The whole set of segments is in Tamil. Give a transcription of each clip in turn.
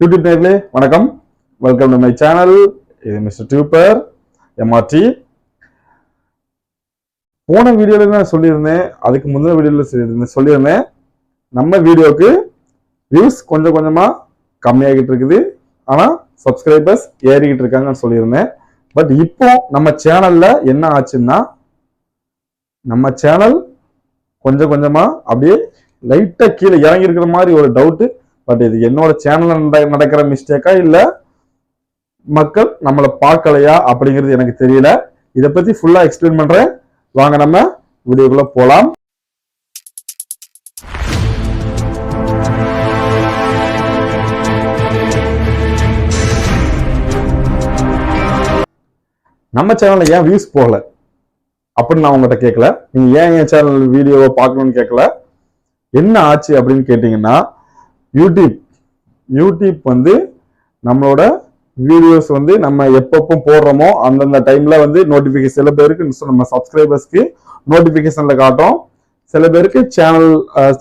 யூடியூப் நேர்களே வணக்கம். வெல்கம் டு மை சேனல் இது மிஸ்டர் டியூப்பர் எம்ஆர்டி போன வீடியோவில் நான் சொல்லியிருந்தேன் அதுக்கு முந்தின வீடியோவில் சொல்லியிருந்தேன் சொல்லியிருந்தேன் நம்ம வீடியோக்கு வியூஸ் கொஞ்சம் கொஞ்சமாக கம்மியாகிட்டு இருக்குது. ஆனால் சப்ஸ்கிரைபர்ஸ் ஏறிக்கிட்டு இருக்காங்கன்னு சொல்லியிருந்தேன். பட் இப்போ நம்ம சேனலில் என்ன ஆச்சுன்னா நம்ம சேனல் கொஞ்சம் கொஞ்சமாக அப்படியே லைட்டாக கீழே இறங்கி இருக்கிற மாதிரி ஒரு டவுட்டு பட் இது என்னோட சேனல்ல நடக்கிற மிஸ்டேக்கா இல்ல மக்கள் நம்மளை பார்க்கலையா அப்படிங்கிறது எனக்கு தெரியல. இதை பத்தி ஃபுல்லா எக்ஸ்பிளைன் பண்றேன். வாங்க நம்ம வீடியோக்குள்ள போலாம். நம்ம சேனல்ல ஏன் வியூஸ் போகல? அப்படின்னு நான் உங்ககிட்ட கேட்கல நீங்க ஏன் என் சேனல் வீடியோவை பார்க்கணும்னு கேட்கல என்ன ஆச்சு அப்படின்னு கேட்டீங்கன்னா யூடியூப் யூடியூப் வந்து நம்மளோட வீடியோஸ் வந்து நம்ம எப்பப்போ போடுறோமோ அந்தந்த டைமில் வந்து நோட்டிஃபிகேஷன் சில பேருக்கு நம்ம சப்ஸ்கிரைபர்ஸ்க்கு நோட்டிஃபிகேஷனில் காட்டும். சில பேருக்கு சேனல்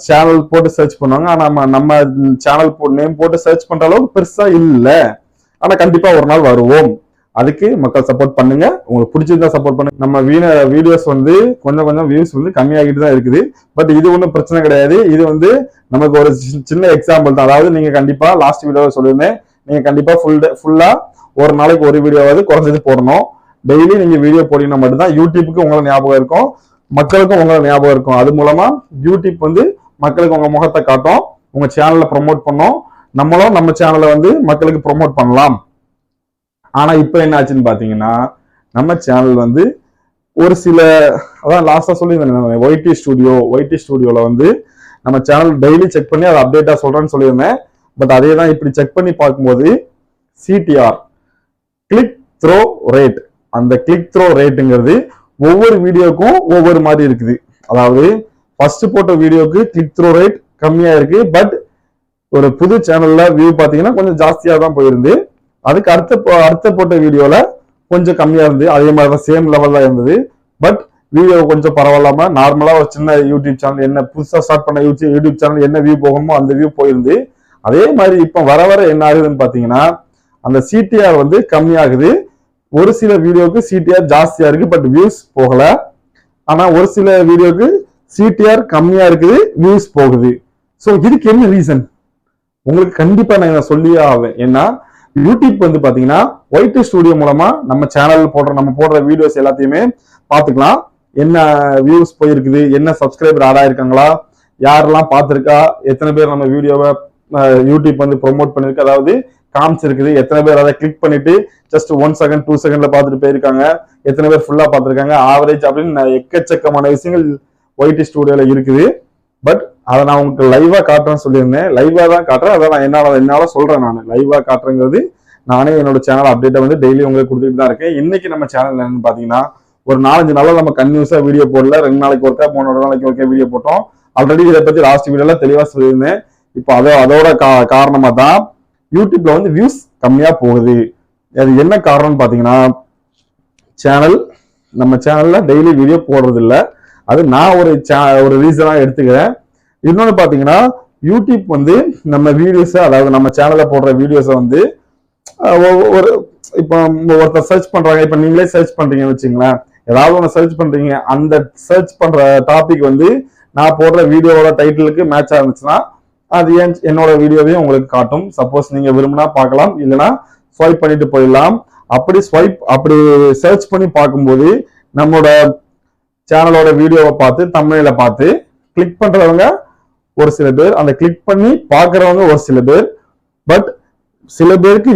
சேனல் போட்டு சர்ச் பண்ணுவாங்க. ஆனால் நம்ம நம்ம சேனல் நேம் போட்டு சர்ச் பண்ணுற அளவுக்கு பெருசாக இல்லை. ஆனால் கண்டிப்பாக ஒரு நாள் வருவோம். அதுக்கு மக்கள் சப்போர்ட் பண்ணுங்க. உங்களுக்கு பிடிச்சிருந்தா சப்போர்ட் பண்ணுங்க. நம்ம வீண வீடியோஸ் வந்து கொஞ்சம் கொஞ்சம் வியூஸ் வந்து கம்மியாகிட்டு தான் இருக்குது. பட் இது ஒன்றும் பிரச்சனை கிடையாது. இது வந்து நமக்கு ஒரு சி- சின்ன எக்ஸாம்பிள் தான். அதாவது நீங்க கண்டிப்பா லாஸ்ட் வீடியோவை சொல்லியிருந்தேன். நீங்க கண்டிப்பா ஃபுல் ஃபுல்லா ஒரு நாளைக்கு ஒரு வீடியோவாவது குறைஞ்சது போடணும். டெய்லி நீங்க வீடியோ போட்டீங்கன்னா மட்டும்தான் யூடியூப்புக்கு உங்களை ஞாபகம் இருக்கும். மக்களுக்கும் உங்களை ஞாபகம் இருக்கும். அது மூலமா யூடியூப் வந்து மக்களுக்கு உங்க முகத்தை காட்டும். உங்க சேனலை ப்ரொமோட் பண்ணும். நம்மளும் நம்ம சேனலை வந்து மக்களுக்கு ப்ரொமோட் பண்ணலாம். ஆனா இப்போ என்ன ஆச்சுன்னு பாத்தீங்கன்னா நம்ம சேனல் வந்து ஒரு சில அதான் லாஸ்டா சொல்லியிருந்தேன் ஒய்டி ஸ்டுடியோ ஒய்டி ஸ்டுடியோவில் வந்து நம்ம சேனல் டெய்லி செக் பண்ணி அதை அப்டேட்டா சொல்றேன்னு சொல்லியிருந்தேன். பட் அதே தான் இப்படி செக் பண்ணி பார்க்கும்போது சிடிஆர் கிளிக் த்ரோ ரேட் அந்த கிளிக் த்ரோ ரேட்டுங்கிறது ஒவ்வொரு வீடியோக்கும் ஒவ்வொரு மாதிரி இருக்குது. அதாவது ஃபர்ஸ்ட் போட்ட வீடியோக்கு கிளிக் த்ரோ ரேட் கம்மியா இருக்கு. பட் ஒரு புது சேனல்ல வியூ பாத்தீங்கன்னா கொஞ்சம் ஜாஸ்தியா தான் போயிருந்து அதுக்கு அடுத்த அடுத்த போட்ட வீடியோவில் கொஞ்சம் கம்மியாக இருந்தது அதே மாதிரி தான் சேம் லெவல் தான் இருந்தது. பட் வீடியோ கொஞ்சம் பரவாயில்லாமல் நார்மலாக ஒரு சின்ன யூடியூப் சேனல் என்ன புதுசாக ஸ்டார்ட் பண்ண யூடியூப் யூடியூப் சேனல் என்ன வியூ போகணுமோ அந்த வியூ போயிருந்து அதே மாதிரி இப்போ வர வர என்ன ஆகுதுன்னு பார்த்தீங்கன்னா அந்த சிடிஆர் வந்து கம்மியாகுது. ஒரு சில வீடியோவுக்கு சிடிஆர் ஜாஸ்தியாக இருக்குது பட் வியூஸ் போகலை. ஆனால் ஒரு சில வீடியோக்கு சிடிஆர் கம்மியாக இருக்குது வியூஸ் போகுது. ஸோ இதுக்கு என்ன ரீசன் உங்களுக்கு கண்டிப்பாக நான் இதை சொல்லியே ஆவேன். ஏன்னா யூடியூப் வந்து பாத்தீங்கன்னா ஒயிட் ஸ்டூடியோ மூலமா நம்ம சேனல் போடுற நம்ம போடுற வீடியோஸ் எல்லாத்தையுமே பார்த்துக்கலாம் என்ன வியூஸ் போயிருக்குது என்ன சப்ஸ்கிரைபர் ஆட் யாரெல்லாம் பார்த்துருக்கா எத்தனை பேர் நம்ம வீடியோவை யூடியூப் வந்து ப்ரோமோட் பண்ணிருக்கு அதாவது காமிச்சிருக்குது. எத்தனை பேர் அதை கிளிக் பண்ணிட்டு ஜஸ்ட் ஒன் செகண்ட் டூ செகண்ட்ல பார்த்துட்டு போயிருக்காங்க. எத்தனை பேர் ஃபுல்லா பார்த்துருக்காங்க ஆவரேஜ் அப்படின்னு எக்கச்சக்கமான விஷயங்கள் ஒயிட் ஸ்டூடியோல இருக்குது. பட் அதை நான் உங்களுக்கு லைவா காட்டுறேன்னு சொல்லியிருந்தேன். லைவா தான் காட்டுறேன். அதை நான் என்னால என்னால சொல்றேன் நான். லைவா காட்டுறேங்கிறது நானே என்னோட சேனல் அப்டேட்டை வந்து டெய்லி உங்களுக்கு கொடுத்துட்டு தான் இருக்கேன். இன்னைக்கு நம்ம சேனல் என்னன்னு பாத்தீங்கன்னா ஒரு நாலஞ்சு நாளா நம்ம கன்யூஸா வீடியோ போடல. ரெண்டு நாளைக்கு ஒருக்கா மூணு நாளைக்கு ஒருக்கா வீடியோ போட்டோம். ஆல்ரெடி இதை பத்தி லாஸ்ட் வீடியோல தெளிவா சொல்லியிருந்தேன். இப்போ அதோ அதோட கா- காரணமா தான் யூடியூப்ல வந்து வியூஸ் கம்மியா போகுது. அது என்ன காரணம்னு பாத்தீங்கன்னா சேனல் நம்ம சேனல்ல டெய்லி வீடியோ போடுறதில்ல. அது நான் ஒரு சே ஒரு ரீசனா எடுத்துக்கிறேன். இன்னொன்று பார்த்தீங்கன்னா யூடியூப் வந்து நம்ம வீடியோஸை அதாவது நம்ம சேனலில் போடுற வீடியோஸை வந்து ஒரு இப்போ ஒருத்தர் சர்ச் பண்ணுறாங்க இப்போ நீங்களே சர்ச் பண்ணுறீங்கன்னு வச்சுங்களேன் ஏதாவது ஒன்று சர்ச் பண்ணுறீங்க அந்த சர்ச் பண்ணுற டாபிக் வந்து நான் போடுற வீடியோவோட டைட்டிலுக்கு மேட்ச் ஆயிருந்துச்சுன்னா அது ஏன் என்னோட வீடியோவையும் உங்களுக்கு காட்டும். சப்போஸ் நீங்கள் விரும்பினா பார்க்கலாம் இல்லைன்னா ஸ்வைப் பண்ணிட்டு போயிடலாம். அப்படி ஸ்வைப் அப்படி சர்ச் பண்ணி பார்க்கும்போது நம்மளோட சேனலோட வீடியோவை பார்த்து தமிழில் பார்த்து கிளிக் பண்ணுறவங்க ஒரு சில பேர் அந்த கிளிக் பண்ணி பாக்குறவங்க ஒரு சில பேர். பட் சில பேருக்கு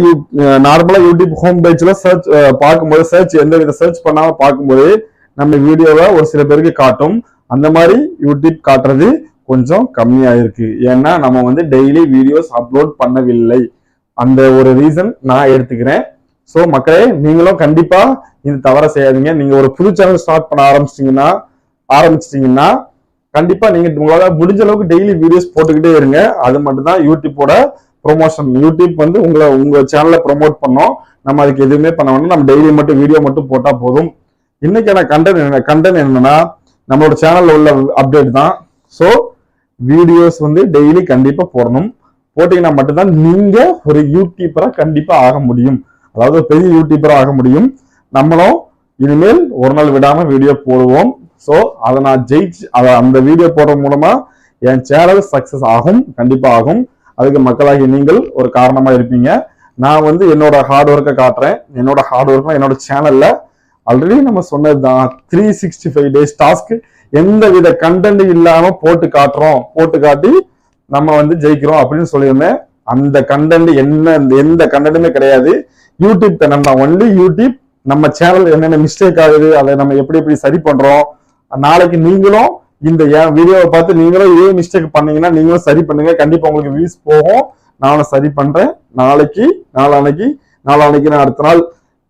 நார்மலா யூடியூப் ஹோம் பேஜ்ல சர்ச் பார்க்கும்போது சர்ச் எந்த வித சர்ச் பண்ணாம பார்க்கும்போது நம்ம வீடியோவை ஒரு சில பேருக்கு காட்டும். அந்த மாதிரி யூடியூப் காட்டுறது கொஞ்சம் கம்மியா இருக்கு. ஏன்னா நம்ம வந்து டெய்லி வீடியோஸ் அப்லோட் பண்ணவில்லை. அந்த ஒரு ரீசன் நான் எடுத்துக்கிறேன். ஸோ மக்களே நீங்களும் கண்டிப்பா இது தவற செய்யாதீங்க. நீங்க ஒரு புது சேனல் ஸ்டார்ட் பண்ண ஆரம்பிச்சிட்டீங்கன்னா ஆரம்பிச்சிட்டீங்கன்னா கண்டிப்பா நீங்க உங்களால முடிஞ்ச அளவுக்கு டெய்லி வீடியோஸ் போட்டுக்கிட்டே இருங்க. அது மட்டும் தான் யூடியூப்போட ப்ரொமோஷன் யூடியூப் வந்து உங்களை உங்க சேனலை ப்ரோமோட் பண்ணோம். நம்ம அதுக்கு எதுவுமே பண்ண வேண்டாம். நம்ம டெய்லி மட்டும் வீடியோ மட்டும் போட்டா போதும். இன்னைக்கான கண்டென்ட் என்ன கண்டென்ட் என்னன்னா நம்மளோட சேனல்ல உள்ள அப்டேட் தான். ஸோ வீடியோஸ் வந்து டெய்லி கண்டிப்பா போடணும். போட்டீங்கன்னா மட்டும்தான் நீங்க ஒரு யூடியூபரா கண்டிப்பா ஆக முடியும். அதாவது பெரிய யூடியூபரா ஆக முடியும். நம்மளும் இனிமேல் ஒரு நாள் விடாம வீடியோ போடுவோம். ஸோ அதை நான் ஜெயிச்சு அதை அந்த வீடியோ போடுறது மூலமா என் சேனல் சக்சஸ் ஆகும் கண்டிப்பா ஆகும். அதுக்கு மக்களாகி நீங்கள் ஒரு காரணமா இருப்பீங்க. நான் வந்து என்னோட ஹார்ட் ஒர்க்கை காட்டுறேன். என்னோட ஹார்ட் ஒர்க் என்னோட சேனல்ல ஆல்ரெடி நம்ம சொன்னது தான் three sixty five days task எந்த வித கண்டென்ட் இல்லாம போட்டு காட்டுறோம். போட்டு காட்டி நம்ம வந்து ஜெயிக்கிறோம் அப்படின்னு சொல்லியிருந்தேன். அந்த கண்டென்ட் என்ன எந்த கண்டென்ட்டுமே கிடையாது. யூடியூப் சேனல் தான் ஒன்லி யூடியூப் நம்ம சேனல் என்னென்ன மிஸ்டேக் ஆகுது அதை நம்ம எப்படி எப்படி சரி பண்றோம் நாளைக்கு நீங்களும் இந்த என் வீடியோவை பார்த்து நீங்களும் இதே மிஸ்டேக் பண்ணீங்கன்னா நீங்களும் சரி பண்ணுங்க. கண்டிப்பா உங்களுக்கு வியூஸ் போகும். நானும் சரி பண்றேன். நாளைக்கு நாளானைக்கு நாளானைக்கு நான் அடுத்த நாள்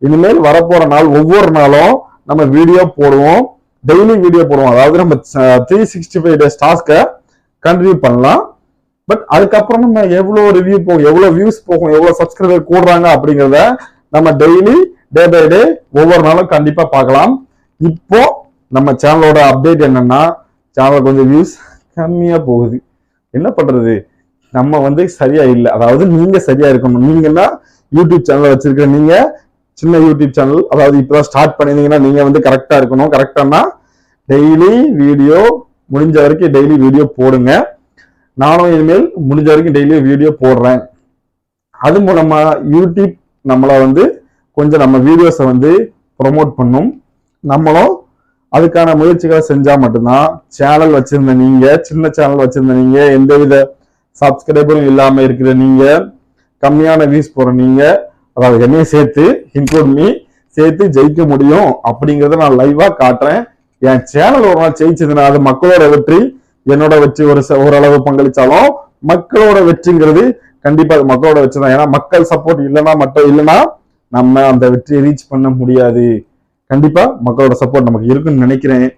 இனிமேல் வரப்போற நாள் ஒவ்வொரு நாளும் நம்ம வீடியோ போடுவோம். டெய்லி வீடியோ போடுவோம். அதாவது நம்ம த்ரீ சிக்ஸ்டி ஃபைவ் டேஸ் டாஸ்க்கை கண்டினியூ பண்ணலாம். பட் அதுக்கப்புறம் நம்ம எவ்வளோ ரிவ்யூ போகும் எவ்வளோ வியூஸ் போகும் எவ்வளோ சப்ஸ்கிரைபர் கூடுறாங்க அப்படிங்கிறத நம்ம டெய்லி டே பை டே ஒவ்வொரு நாளும் கண்டிப்பாக பார்க்கலாம். இப்போ நம்ம சேனலோட அப்டேட் என்னன்னா சேனல் கொஞ்சம் வியூஸ் கம்மியா போகுது. என்ன பண்றது? நம்ம வந்து சரியா இல்லை. அதாவது நீங்க சரியா இருக்கணும். நீங்கன்னா யூடியூப் சேனல் வச்சிருக்கிற நீங்க சின்ன யூடியூப் சேனல் அதாவது இப்பதான் ஸ்டார்ட் பண்ணிருந்தீங்கன்னா நீங்க வந்து கரெக்டா இருக்கணும். கரெக்டானா டெய்லி வீடியோ முடிஞ்ச வரைக்கும் டெய்லி வீடியோ போடுங்க. நானும் இனிமேல் முடிஞ்ச வரைக்கும் டெய்லி வீடியோ போடுறேன். அது மூலமா யூடியூப் நம்மளை வந்து கொஞ்சம் நம்ம வீடியோஸை வந்து ப்ரொமோட் பண்ணும். நம்மளும் அதுக்கான முயற்சிகளை செஞ்சா மட்டும்தான் சேனல் வச்சிருந்த நீங்க சின்ன சேனல் வச்சிருந்த நீங்க எந்தவித சப்ஸ்கிரைபரும் இல்லாம இருக்கிற நீங்க கம்மியான வியூஸ் போற நீங்க அதாவது என்னையும் சேர்த்து இன்க்ளூட் மீ சேர்த்து ஜெயிக்க முடியும் அப்படிங்கறத நான் லைவா காட்டுறேன். என் சேனல் ஒரு நாள் ஜெயிச்சதுன்னா அது மக்களோட வெற்றி என்னோட வெற்றி ஒரு ச- ஓரளவு பங்களிச்சாலும் மக்களோட வெற்றிங்கிறது கண்டிப்பா அது மக்களோட வெற்றி தான் ஏன்னா மக்கள் சப்போர்ட் இல்லைன்னா மட்டும் இல்லைன்னா நம்ம அந்த வெற்றியை ரீச் பண்ண முடியாது. கண்டிப்பா மக்களோட சப்போர்ட் நமக்கு இருக்குன்னு நினைக்கிறேன்.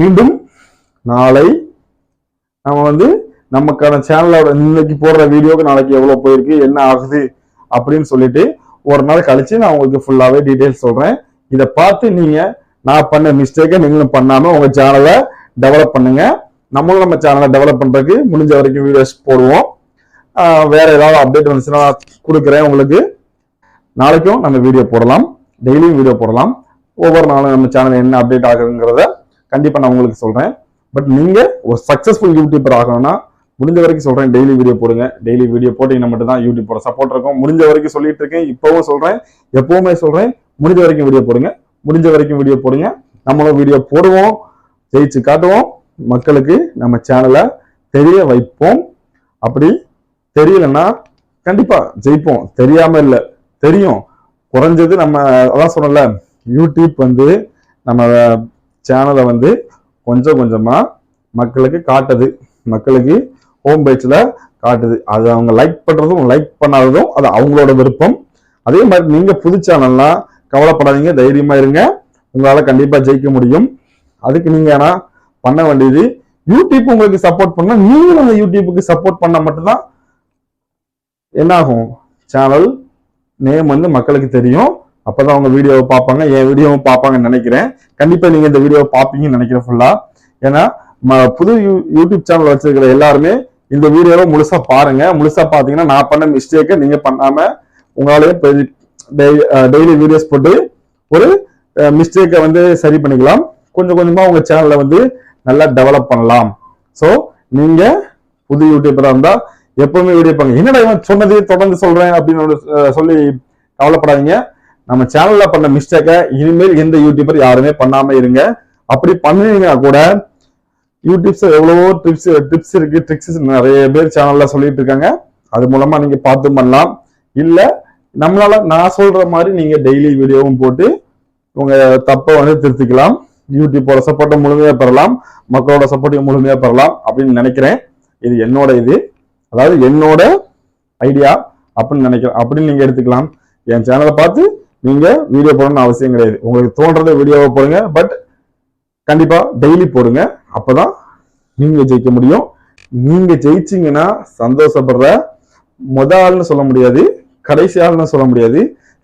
மீண்டும் நாளை நம்ம வந்து நமக்கான சேனலோட இன்னைக்கு போடுற வீடியோக்கு நாளைக்கு எவ்வளவு போயிருக்கு என்ன ஆகுது அப்படின்னு சொல்லிட்டு ஒரு நாள் கழிச்சு நான் உங்களுக்கு ஃபுல்லாவே டீடைல்ஸ் சொல்றேன். இதை பார்த்து நீங்க நான் பண்ண மிஸ்டேக்கை நீங்களும் பண்ணாம உங்க சேனலை டெவலப் பண்ணுங்க. நம்மளும் நம்ம சேனலை டெவலப் பண்றதுக்கு முடிஞ்ச வரைக்கும் வீடியோஸ் போடுவோம். வேற ஏதாவது அப்டேட் வந்துச்சுன்னா கொடுக்குறேன் உங்களுக்கு. நாளைக்கும் நம்ம வீடியோ போடலாம். டெய்லியும் வீடியோ போடலாம். ஒவ்வொரு நாளும் நம்ம சேனல் என்ன அப்டேட் ஆகுதுங்கிறத கண்டிப்பாக நான் உங்களுக்கு சொல்கிறேன் பட் நீங்கள் ஒரு சக்ஸஸ்ஃபுல் யூடியூபர் ஆகணும்னா முடிஞ்ச வரைக்கும் சொல்கிறேன் டெய்லி வீடியோ போடுங்க. டெய்லி வீடியோ போட்டிங்கன்னா மட்டும் தான் யூடியூபோட சப்போர்ட் இருக்கும். முடிஞ்ச வரைக்கும் சொல்லிட்டு இருக்கேன் இப்போவும் சொல்கிறேன் எப்போவுமே சொல்கிறேன் முடிஞ்ச வரைக்கும் வீடியோ போடுங்க. முடிஞ்ச வரைக்கும் வீடியோ போடுங்க. நம்மளும் வீடியோ போடுவோம் ஜெயிச்சு காட்டுவோம். மக்களுக்கு நம்ம சேனலை தெரிய வைப்போம். அப்படி தெரியலன்னா கண்டிப்பாக ஜெயிப்போம். தெரியாமல் இல்லை. தெரியும். குறைஞ்சது நம்ம அதான் சொன்னல யூடியூப் வந்து நம்ம சேனலை வந்து கொஞ்சம் கொஞ்சமாக மக்களுக்கு காட்டுது. மக்களுக்கு ஹோம் பேஜில் காட்டுது. அது அவங்க லைக் பண்ணுறதும் லைக் பண்ணாததும் அது அவங்களோட விருப்பம். அதே மாதிரி நீங்கள் புது சேனல்லாம் கவலைப்படாதீங்க தைரியமாக இருங்க. உங்களால் கண்டிப்பாக ஜெயிக்க முடியும். அதுக்கு நீங்கள் ஆனால் பண்ண வேண்டியது யூடியூப் உங்களுக்கு சப்போர்ட் பண்ணால் நீங்களும் அந்த யூடியூப்புக்கு சப்போர்ட் பண்ணால் மட்டும்தான் என்னாகும்? சேனல் நேம் வந்து மக்களுக்கு தெரியும். அப்பதான் அவங்க வீடியோவை பார்ப்பாங்க. என் வீடியோவும் பார்ப்பாங்கன்னு நினைக்கிறேன். கண்டிப்பா நீங்க இந்த வீடியோவை பார்ப்பீங்கன்னு நினைக்கிறேன் ஃபுல்லா ஏன்னா ம- புது யூ- யூடியூப் சேனல் வச்சிருக்கிற எல்லாருமே இந்த வீடியோவை முழுசா பாருங்க. முழுசா பாத்தீங்கன்னா நான் பண்ண மிஸ்டேக்கை நீங்க பண்ணாம உங்களாலே டெய்லி வீடியோஸ் போட்டு ஒரு மிஸ்டேக்கை வந்து சரி பண்ணிக்கலாம். கொஞ்சம் கொஞ்சமா உங்க சேனலை வந்து நல்லா டெவலப் பண்ணலாம். ஸோ நீங்க புது யூடியூபரா இருந்தா எப்பவுமே வீடியோ பாருங்க என்னடா இவன் சொன்னதே தொடர்ந்து சொல்றேன் அப்படின்னு ஒரு, சொல்லி கவலைப்படாதீங்க. நம்ம சேனல்ல பண்ண மிஸ்டேக்கை இனிமேல் எந்த யூடியூபர் யாருமே பண்ணாம இருங்க. அப்படி பண்ணீங்கன்னா கூட யூடியூப்ஸ் எவ்வளவோ டிப்ஸ் டிப்ஸ் இருக்கு ட்ரிக்ஸ் நிறைய பேர் சேனல்ல சொல்லிட்டு இருக்காங்க. அது மூலமா நீங்க பார்த்து பண்ணலாம். இல்ல நம்மளால நான் சொல்ற மாதிரி நீங்க டெய்லி வீடியோவும் போட்டு உங்க தப்பை வந்து திருத்திக்கலாம். யூடியூப்போட சப்போர்ட்டை முழுமையா பெறலாம். மக்களோட சப்போர்ட்டையும் முழுமையா பெறலாம் அப்படின்னு நினைக்கிறேன். இது என்னோட இது. அதாவது என்னோட ஐடியா அப்படின்னு நினைக்கிறேன் அப்படின்னு நீங்க எடுத்துக்கலாம். என் சேனலை பார்த்து நீங்க வீடியோ போடணும்னு அவசியம் கிடையாது. உங்களுக்கு தோன்றத வீடியோவை போடுங்க. பட் கண்டிப்பா டெய்லி போடுங்க. அப்பதான் நீங்க ஜெயிக்க முடியும். நீங்க ஜெயிச்சீங்கன்னா சந்தோஷப்படுற முத ஆள்னு சொல்ல முடியாது. கடைசி ஆள்னு சொல்ல முடியாது.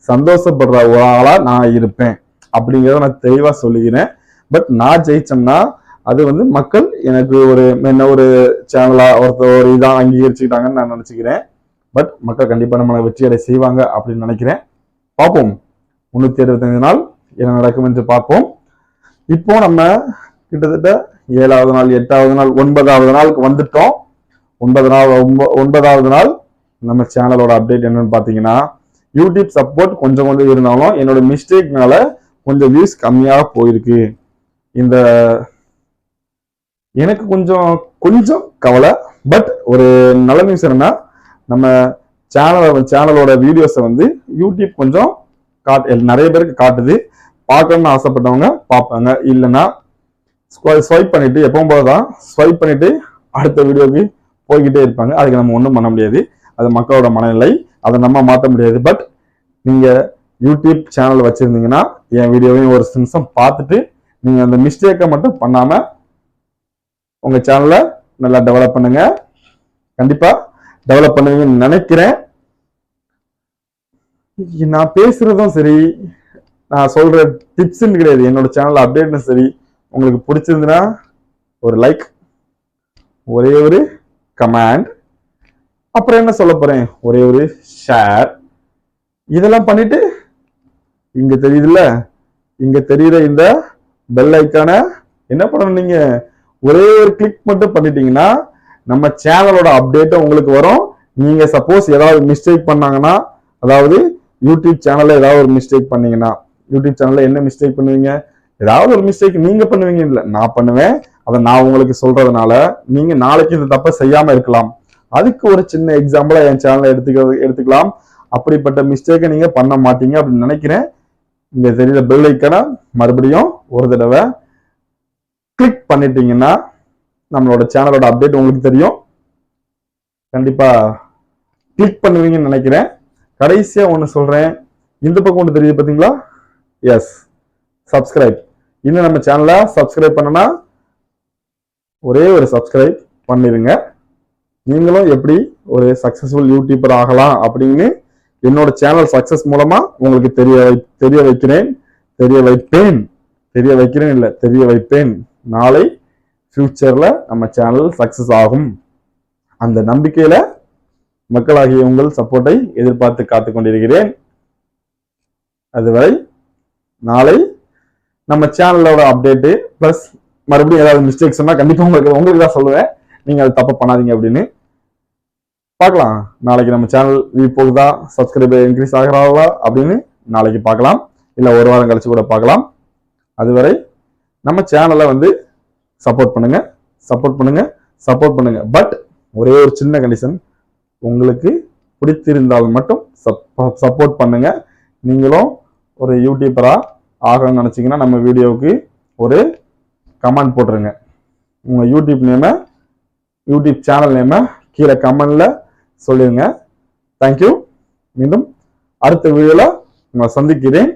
சந்தோஷப்படுற ஒரு ஆளா நான் இருப்பேன். அப்படிங்கிறத நான் தெளிவா சொல்லிக்கிறேன். பட் நான் ஜெயிச்சேன்னா அது வந்து மக்கள் எனக்கு ஒரு என்ன ஒரு சேனலா ஒருத்தர் ஒரு இதாக அங்கீகரிச்சுக்கிட்டாங்கன்னு நான் நினச்சிக்கிறேன். பட் மக்கள் கண்டிப்பாக நம்மளை வெற்றியடை செய்வாங்க அப்படின்னு நினைக்கிறேன். பார்ப்போம். முந்நூற்றி அறுபத்தஞ்சு நாள் என்ன நடக்கும் என்று பார்ப்போம். இப்போ நம்ம கிட்டத்தட்ட ஏழாவது நாள் எட்டாவது நாள் ஒன்பதாவது நாளுக்கு வந்துட்டோம். ஒன்பது நாள் ஒன்பதாவது நாள் நம்ம சேனலோட அப்டேட் என்னன்னு பார்த்தீங்கன்னா யூடியூப் சப்போர்ட் கொஞ்சம் கொஞ்சம் இருந்தாலும் என்னோட மிஸ்டேக்னால கொஞ்சம் வியூஸ் கம்மியாக போயிருக்கு. இந்த எனக்கு கொஞ்சம் கொஞ்சம் கவலை பட் ஒரு நல்ல நியூஸ் என்னன்னா நம்ம சேனல் சேனலோட வீடியோஸை வந்து யூடியூப் கொஞ்சம் காட்டு நிறைய பேருக்கு காட்டுது. பார்க்கணும்னு ஆசைப்பட்டவங்க பார்ப்பாங்க. இல்லைன்னா ஸ்வைப் பண்ணிட்டு எப்பவும் போல தான் ஸ்வைப் பண்ணிட்டு அடுத்த வீடியோக்கு போய்கிட்டே இருப்பாங்க. அதுக்கு நம்ம ஒன்றும் பண்ண முடியாது. அது மக்களோட மனநிலை. அதை நம்ம மாற்ற முடியாது. பட் நீங்க யூடியூப் சேனல் வச்சிருந்தீங்கன்னா என் வீடியோவையும் ஒரு நிமிஷம் பார்த்துட்டு நீங்க அந்த மிஸ்டேக்கை மட்டும் பண்ணாம உங்கள் சேனலை நல்லா டெவலப் பண்ணுங்க. கண்டிப்பாக டெவலப் பண்ணுவீங்கன்னு நினைக்கிறேன். நான் பேசுறதும் சரி நான் சொல்ற டிப்ஸ்ன்னு கிடையாது. என்னோட சேனல் அப்டேட்டும் சரி. உங்களுக்கு பிடிச்சிருந்துன்னா ஒரு லைக் ஒரே ஒரு கமெண்ட் அப்புறம் என்ன சொல்ல போறேன்? ஒரே ஒரு ஷேர் இதெல்லாம் பண்ணிட்டு இங்க தெரியுதுல்ல? இங்க தெரியுற இந்த பெல் ஐக்கான என்ன பண்ணணும் நீங்க? ஒரே ஒரு கிளிக் மட்டும் பண்ணிட்டீங்கன்னா நம்ம சேனலோட அப்டேட்டும் உங்களுக்கு வரும். நீங்க சப்போஸ் ஏதாவது மிஸ்டேக் பண்ணாங்கன்னா அதாவது யூடியூப் சேனல்ல ஏதாவது ஒரு மிஸ்டேக் பண்ணீங்கன்னா யூடியூப் சேனல்ல என்ன மிஸ்டேக் பண்ணுவீங்க? ஏதாவது ஒரு மிஸ்டேக் நீங்க பண்ணுவீங்க. இல்ல நான் பண்ணுவேன். அதை நான் உங்களுக்கு சொல்றதுனால நீங்க நாளைக்கு இந்த தப்பை செய்யாம இருக்கலாம். அதுக்கு ஒரு சின்ன எக்ஸாம்பிளா என் சேனலை எடுத்துக்க எடுத்துக்கலாம். அப்படிப்பட்ட மிஸ்டேக்கை நீங்க பண்ண மாட்டீங்க அப்படின்னு நினைக்கிறேன். இங்க தெரியுற பெல் ஐக்கனை மறுபடியும் ஒரு தடவை கிளிக் பண்ணிட்டீங்கன்னா நம்மளோட சேனலோட அப்டேட் உங்களுக்கு தெரியும். கண்டிப்பா கிளிக் பண்ணுவீங்கன்னு நினைக்கிறேன். கடைசியா ஒன்று சொல்றேன். இந்த பக்கம் ஒன்று தெரியுது பார்த்தீங்களா எஸ் சப்ஸ்கிரைப் இன்னும் நம்ம சேனலை சப்ஸ்கிரைப் பண்ணனா ஒரே ஒரு சப்ஸ்கிரைப் பண்ணிடுங்க நீங்களும் எப்படி ஒரு சக்சஸ்ஃபுல் யூடியூபர் ஆகலாம் அப்படின்னு என்னோட சேனல் சக்சஸ் மூலமா உங்களுக்கு தெரிய வை தெரிய வைக்கிறேன் தெரிய வைப்பேன். தெரிய வைக்கிறேன் இல்லை தெரிய வைப்பேன். நாளை ஃப்யூச்சரில் நம்ம சேனல் சக்ஸஸ் ஆகும். அந்த நம்பிக்கையில் மக்களாகிய உங்கள் சப்போர்ட்டை எதிர்பார்த்து காத்து கொண்டிருக்கிறேன். அதுவரை நாளை நம்ம சேனலோட அப்டேட்டு ப்ளஸ் மறுபடியும் ஏதாவது மிஸ்டேக் சொன்னால் கண்டிப்பாக உங்களுக்கு உங்களுக்கு தான் சொல்லுவேன். நீங்கள் அது தப்பு பண்ணாதீங்க அப்படின்னு. பார்க்கலாம். நாளைக்கு நம்ம சேனல் வியூ போகுதா? சப்ஸ்கிரைபர் இன்க்ரீஸ் ஆகிறாங்களா? அப்படின்னு நாளைக்கு பார்க்கலாம். இல்லை ஒரு வாரம் கழிச்சு கூட பார்க்கலாம். அதுவரை நம்ம சேனலை வந்து சப்போர்ட் பண்ணுங்க சப்போர்ட் பண்ணுங்க சப்போர்ட் பண்ணுங்க. பட் ஒரே ஒரு சின்ன கண்டிஷன் உங்களுக்கு பிடித்திருந்தால் மட்டும் சப்போர்ட் பண்ணுங்க. நீங்களும் ஒரு யூடியூப்பராக ஆகணும்னு நினச்சிங்கன்னா நம்ம வீடியோவுக்கு ஒரு கமெண்ட் போட்டுருங்க. உங்கள் யூடியூப் நேமை யூடியூப் சேனல் நேமை கீழே கமெண்டில் சொல்லிடுங்க தேங்க்யூ மீண்டும் அடுத்த வீடியோவில் உங்களை சந்திக்கிறேன்.